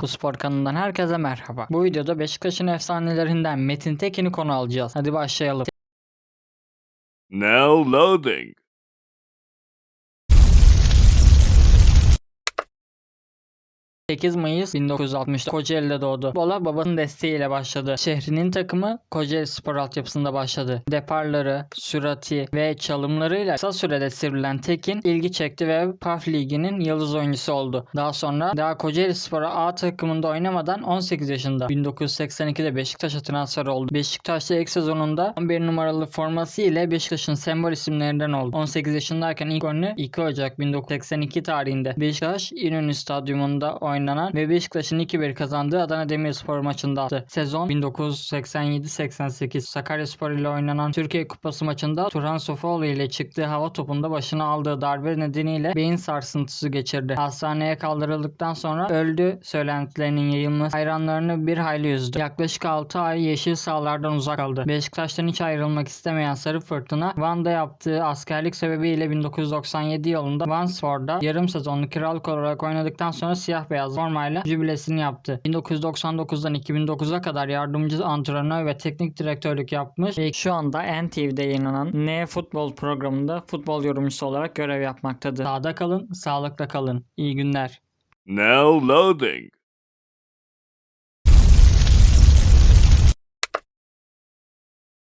Bu spor kanalından herkese merhaba. Bu videoda Beşiktaş'ın efsanelerinden Metin Tekin'i konu alacağız. Hadi başlayalım. Now loading. 8 Mayıs 1960'da Kocaeli'de doğdu. Bola babasının desteğiyle başladı. Şehrinin takımı Kocaeli Spor altyapısında başladı. Deparları, sürati ve çalımlarıyla kısa sürede sivrilen Tekin ilgi çekti ve PAF Ligi'nin yıldız oyuncusu oldu. Daha sonra daha Kocaeli Spor'a A takımında oynamadan 18 yaşında 1982'de Beşiktaş'a transfer oldu. Beşiktaş'ta ilk sezonunda 11 numaralı forması ile Beşiktaş'ın sembol isimlerinden oldu. 18 yaşındayken ilk golünü 2 Ocak 1982 tarihinde Beşiktaş İnönü Stadyumunda oynanan ve Beşiktaş'ın 2-1 kazandığı Adana Demirspor maçında attı. Sezon 1987-88 Sakaryaspor ile oynanan Türkiye Kupası maçında Turhan Sofoğlu ile çıktığı hava topunda başına aldığı darbe nedeniyle beyin sarsıntısı geçirdi. Hastaneye kaldırıldıktan sonra öldü söylentilerinin yayılması hayranlarını bir hayli üzdü. Yaklaşık 6 ay yeşil sahalardan uzak kaldı. Beşiktaş'tan hiç ayrılmak istemeyen Sarı Fırtına Van'da yaptığı askerlik sebebiyle 1997 yılında Van Spor'da yarım sezonlu kiralık olarak oynadıktan sonra siyah beyaz formayla jübilesini yaptı. 1999'dan 2009'a kadar yardımcı antrenör ve teknik direktörlük yapmış ve şu anda NTV'de yayınlanan N Futbol programında futbol yorumcusu olarak görev yapmaktadır. Sağda kalın, sağlıkla kalın. İyi günler. Now loading.